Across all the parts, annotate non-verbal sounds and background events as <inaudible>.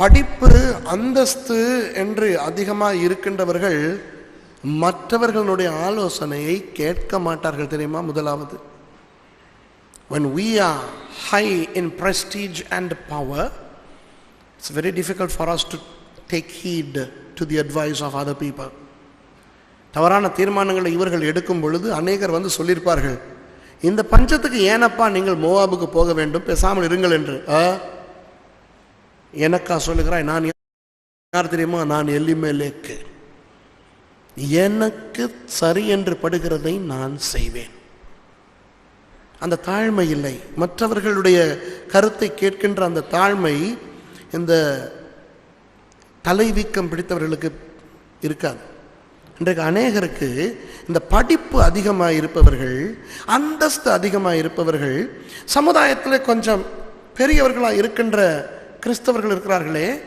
படிப்பு அந்தஸ்து என்று அதிகமாக இருக்கின்றவர்கள் மற்றவர்களுடைய ஆலோசனையை கேட்க மாட்டார்கள் தெரியுமா? முதலாவது when we are high in prestige and power it's very difficult for us to take heed to the advice of other people. தவறான தீர்மானங்களை இவர்கள் எடுக்கும் பொழுது அநேகர் வந்து சொல்லியிருப்பார்கள் இந்த பஞ்சத்துக்கு ஏனப்பா நீங்கள் மோவாபுக்கு போக வேண்டும்? பேசாமல் இருங்கள் என்று. எனக்கா சொல்லுகிறாய் நான் யார் தெரியுமா? நான் எல்லிமேலேக்கு எனக்கு சரி என்று படுகிறதை நான் செய்வேன். அந்த தாழ்மை இல்லை. மற்றவர்களுடைய கருத்தை கேட்கின்ற அந்த தாழ்மை இந்த தலைவீக்கம் பிடித்தவர்களுக்கு இருக்காது. இன்றைக்கு அநேகருக்கு இந்த படிப்பு அதிகமாக இருப்பவர்கள் அந்தஸ்து அதிகமாக இருப்பவர்கள் சமுதாயத்தில் கொஞ்சம் பெரியவர்களாக இருக்கின்ற கிறிஸ்தவர்கள் இருக்கிறார்களே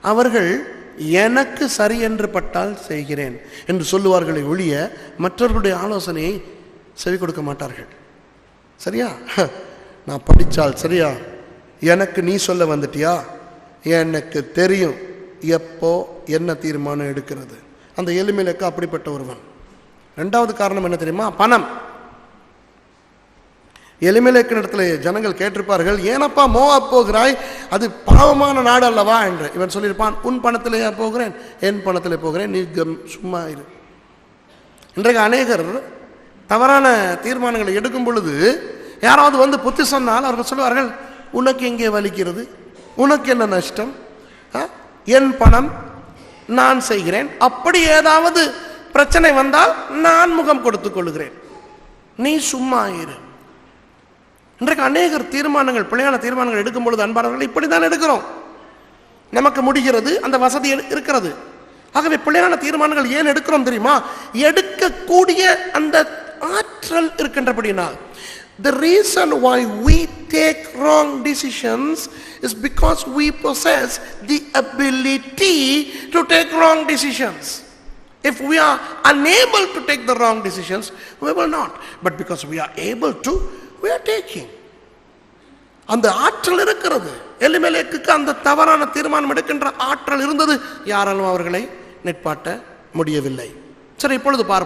அவர்கள் எனக்கு சரி என்று பட்டால் செய்கிறேன் என்று சொல்லுவார்களை ஒழிய மற்றவர்களுடைய ஆலோசனையை செவி கொடுக்க மாட்டார்கள். சரியா? <laughs> நான் படித்தால் சரியா? எனக்கு நீ சொல்ல வந்துட்டியா? எனக்கு தெரியும். எப்போ என்ன தீர்மானம் எடுக்கிறது? அந்த எளிமையிலுக்கு அப்படிப்பட்ட ஒருவன். ரெண்டாவது காரணம் என்ன தெரியுமா? பணம். எளிமையிலக்கு இடத்துல ஜனங்கள் கேட்டிருப்பார்கள் ஏனப்பா மோவாப் போகிறாய்? அது பாவமான நாடு அல்லவா என்று. இவன் சொல்லியிருப்பான் உன் பணத்திலேயா போகிறேன் என் பணத்திலே போகிறேன் நீ கம் சும்மா இரு. இன்றைக்கு அநேகர் தவறான தீர்மானங்களை எடுக்கும் பொழுது யாராவது வந்து புத்தி சொன்னால் அவர்கள் சொல்லுவார்கள் உனக்கு எங்கே வலிக்கிறது? உனக்கு என்ன நஷ்டம்? ஆ? என் பணம் நான் செய்கிறேன். அப்படி ஏதாவது பிரச்சனை வந்தால் நான் முகம் கொடுத்துக் கொள்கிறேன். நீ சும்மா இரு. இன்றைக்கு அநேகர் தீர்மானங்கள் பிழையான தீர்மானங்கள் எடுக்கும் பொழுது அன்பானவர்கள் இப்படி தான் எடுக்கிறோம் நமக்கு முடிகிறது அந்த வசதி இரு- இருக்கிறது ஆகவே பிள்ளையான தீர்மானங்கள் ஏன் எடுக்கிறோம் தெரியுமா எடுக்கக்கூடிய அந்த ஆற்றல் இருக்கின்றபடினால் the reason why we take wrong decisions is because we possess the ability to take wrong decisions if we are unable to take the wrong decisions we will not but because we are able to we are taking. அந்த ஆற்றல் இருக்கிறது. எலிமெலேக்குக்கு அந்த தவறான தீர்மானம் எடுக்கின்ற ஆற்றல் இருந்தது. யாராலும் அவர்களை நிற்பாட்ட முடியவில்லை. சரி இப்பொழுது பார்ப்போம்